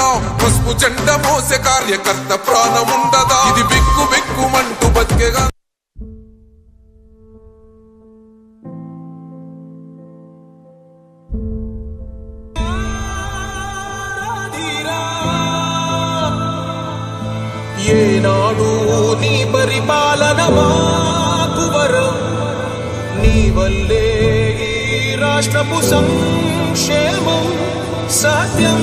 ఉండదా? పసుపు జెండ మోసే కార్యకర్త ప్రాణం ఉండదా? ఇది బిక్కు బిక్కుమంటూ బతికేగా ఏనాడు నీ పరిపాలన మాకు వరం. నీ వల్లే రాష్ట్రపు సంక్షేమం సత్యం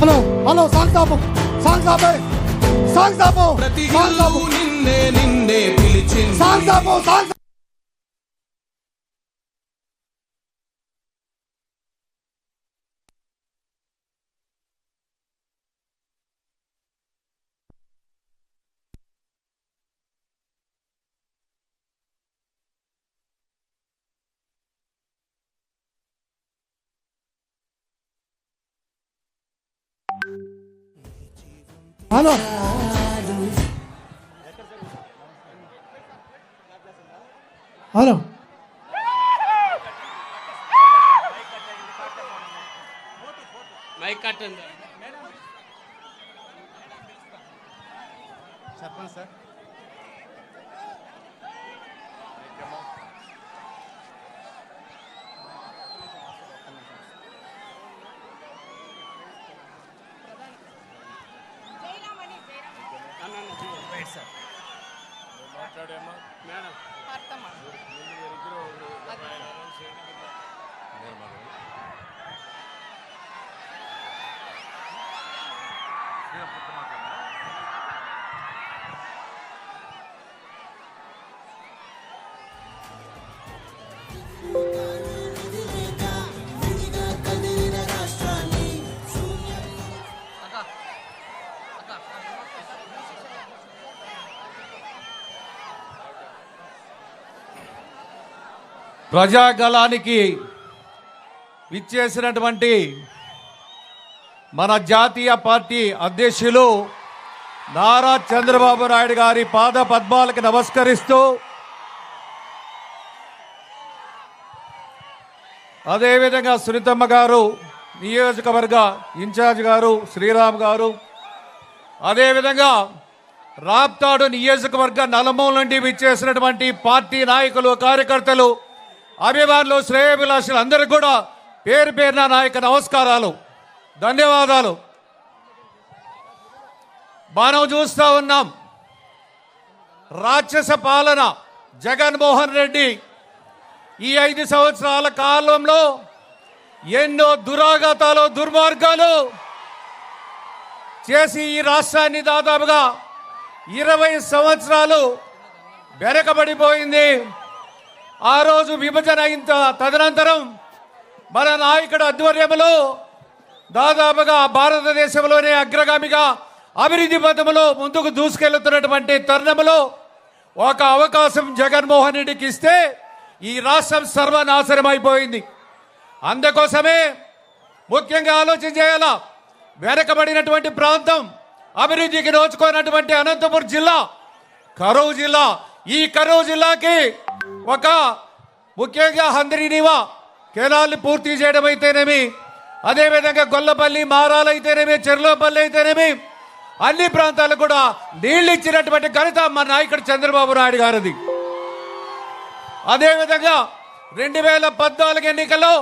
హలో హలో సాంగ్ ఆపు సాంగ్ ఆపే సాంగ్ ఆపు సాంగ్ ఆపు నిన్నే నిన్నే పిలిచింది. సాంగ్ ఆపు సాంగ్ హలో హలో మైక్ కట్టండి చెప్పండి సార్. మేడం మేడం అర్థమా ప్రజాగలానికి విచ్చేసినటువంటి మన జాతీయ పార్టీ అధ్యక్షులు నారా చంద్రబాబు నాయుడు గారి పాద పద్మాలకు నమస్కరిస్తూ అదేవిధంగా సునీతమ్మ గారు నియోజకవర్గ ఇన్ఛార్జ్ గారు శ్రీరామ్ గారు అదేవిధంగా రాప్తాడు నియోజకవర్గ నలమూల నుండి విచ్చేసినటువంటి పార్టీ నాయకులు కార్యకర్తలు అభిమానులు శ్రేయభిలాషులు అందరికీ కూడా పేరు పేరున నాయక నమస్కారాలు ధన్యవాదాలు. మనం చూస్తూ ఉన్నాం రాక్షస పాలన జగన్మోహన్ రెడ్డి ఈ ఐదు సంవత్సరాల కాలంలో ఎన్నో దురాఘాతాలు దుర్మార్గాలు చేసి ఈ రాష్ట్రాన్ని దాదాపుగా ఇరవై సంవత్సరాలు వెనకబడిపోయింది. ఆ రోజు విభజన అయిన తదనంతరం మన నాయకుడు ఆధ్వర్యంలో దాదాపుగా భారతదేశంలోనే అగ్రగామిగా అభివృద్ధి పథంలో ముందుకు దూసుకెళ్తున్నటువంటి తరుణంలో ఒక అవకాశం జగన్మోహన్ రెడ్డికి ఇస్తే ఈ రాష్ట్రం సర్వనాశనం అయిపోయింది అందుకోసమే ముఖ్యంగా ఆలోచన చేయాల? వెనకబడినటువంటి ప్రాంతం అభివృద్ధికి నోచుకోనటువంటి అనంతపురం జిల్లా కరూరు జిల్లా. ఈ కరూరు జిల్లాకి ఒక ముఖ్యంగా హంద్రీనివా కెనాల్ని పూర్తి చేయడం అయితేనేమి అదేవిధంగా గొల్లపల్లి మారాలు అయితేనేమి చెర్లోపల్లి అయితేనేమి అన్ని ప్రాంతాలకు కూడా నీళ్ళు ఇచ్చినటువంటి ఘనత మా నాయకుడు చంద్రబాబు నాయుడు గారిది. అదేవిధంగా రెండు వేల పద్నాలుగు ఎన్నికల్లో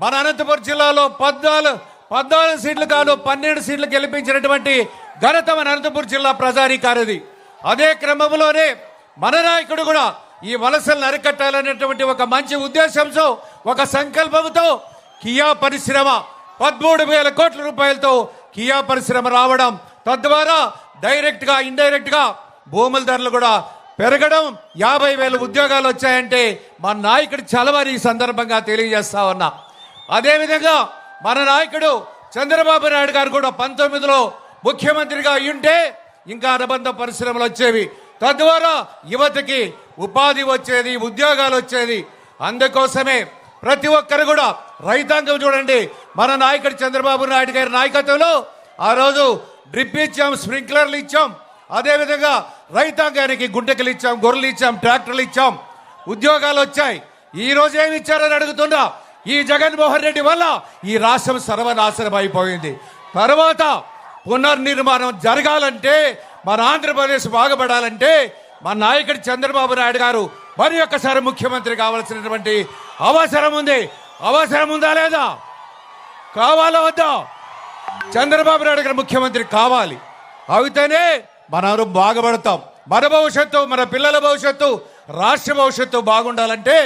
మన అనంతపురం జిల్లాలో పద్నాలుగు పద్నాలుగు సీట్లు కాను పన్నెండు సీట్లు గెలిపించినటువంటి ఘనత మన అనంతపురం జిల్లా ప్రజానీకారది. అదే క్రమంలోనే మన నాయకుడు కూడా ఈ వలసలను అరికట్టాలనేటువంటి ఒక మంచి ఉద్దేశంతో ఒక సంకల్పంతో కియా పరిశ్రమ పదమూడు వేల కోట్ల రూపాయలతో కియా పరిశ్రమ రావడం తద్వారా డైరెక్ట్గా ఇండైరెక్ట్గా భూముల ధరలు కూడా పెరగడం యాభై వేల ఉద్యోగాలు వచ్చాయంటే మన నాయకుడు చలవారి ఈ సందర్భంగా తెలియజేస్తా ఉన్నా. అదేవిధంగా మన నాయకుడు చంద్రబాబు నాయుడు గారు కూడా పంతొమ్మిదిలో ముఖ్యమంత్రిగా ఉంటే ఇంకా అనుబంధ పరిశ్రమలు వచ్చేవి. తద్వారా యువతకి ఉపాధి వచ్చేది ఉద్యోగాలు వచ్చేది. అందుకోసమే ప్రతి ఒక్కరు కూడా రైతాంగం చూడండి. మన నాయకుడు చంద్రబాబు నాయుడు గారి నాయకత్వంలో ఆ రోజు డ్రిప్ ఇచ్చాం స్ప్రింక్లర్లు ఇచ్చాం. అదేవిధంగా రైతాంగానికి గుంటకలు ఇచ్చాం గొర్రెలు ఇచ్చాం ట్రాక్టర్లు ఇచ్చాం. ఉద్యోగాలు వచ్చాయి. ఈ రోజు ఏమి ఇచ్చారని అడుగుతున్నా? ఈ జగన్మోహన్ రెడ్డి వల్ల ఈ రాష్ట్రం సర్వనాశనం అయిపోయింది. తర్వాత పునర్నిర్మాణం జరగాలంటే మన ఆంధ్రప్రదేశ్ బాగుపడాలంటే మా నాయకుడు చంద్రబాబు నాయుడు గారు మరి ఒక్కసారి ముఖ్యమంత్రి కావాల్సినటువంటి అవసరం ఉంది. అవసరం ఉందా లేదా? కావాలా వద్దా? చంద్రబాబు నాయుడు గారు ముఖ్యమంత్రి కావాలి. అయితేనే మనం బాగుపడతాం. మన భవిష్యత్తు మన పిల్లల భవిష్యత్తు రాష్ట్ర భవిష్యత్తు బాగుండాలంటే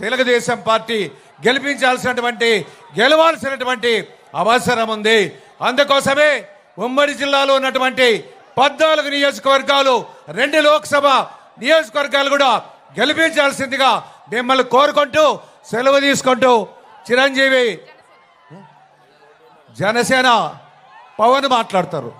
తెలుగుదేశం పార్టీ గెలిపించాల్సినటువంటి గెలవాల్సినటువంటి అవసరం ఉంది. అందుకోసమే ఉమ్మడి జిల్లాలో ఉన్నటువంటి పద్నాలుగు నియోజకవర్గాలు రెండు లోక్సభ నియోజకవర్గాలు కూడా గెలిపించాల్సిందిగా మిమ్మల్ని కోరుకుంటూ సెలవు తీసుకుంటూ చిరంజీవి జనసేన పవన్ మాట్లాడతారు.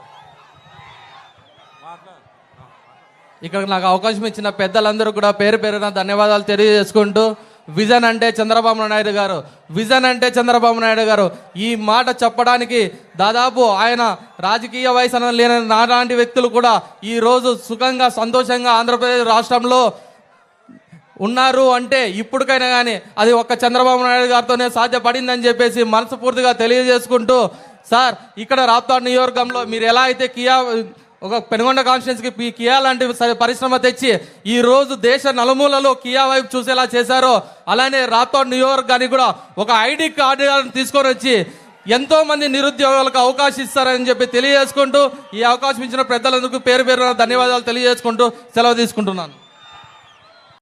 ఇక్కడ నాకు అవకాశం ఇచ్చిన పెద్దలందరూ కూడా పేరు పేరున ధన్యవాదాలు తెలియజేసుకుంటూ విజన్ అంటే చంద్రబాబు నాయుడు గారు. విజన్ అంటే చంద్రబాబు నాయుడు గారు. ఈ మాట చెప్పడానికి దాదాపు ఆయన రాజకీయ వయసు లేని నాలాంటి వ్యక్తులు కూడా ఈ రోజు సుఖంగా సంతోషంగా ఆంధ్రప్రదేశ్ రాష్ట్రంలో ఉన్నారు అంటే ఇప్పటికైనా కానీ అది ఒక్క చంద్రబాబు నాయుడు గారితోనే సాధ్యపడిందని చెప్పేసి మనస్ఫూర్తిగా తెలియజేసుకుంటూ సార్ ఇక్కడ రాప్తాడ్ నియోజకవర్గంలో మీరు ఎలా అయితే కియా ఒక పెనుగొండ కాన్స్టిట్యున్సీకి ఈ కియా లాంటి పరిశ్రమ తెచ్చి ఈ రోజు దేశ నలుమూలలో కియా వైపు చూసేలా చేశారో అలానే రాతో న్యూయార్క్ కానీ కూడా ఒక ఐడి కార్డు తీసుకొని వచ్చి ఎంతో మంది నిరుద్యోగులకు అవకాశం ఇస్తారని చెప్పి తెలియజేసుకుంటూ ఈ అవకాశం ఇచ్చిన పెద్దలందుకు పేరు పేరు ధన్యవాదాలు తెలియజేసుకుంటూ సెలవు తీసుకుంటున్నాను.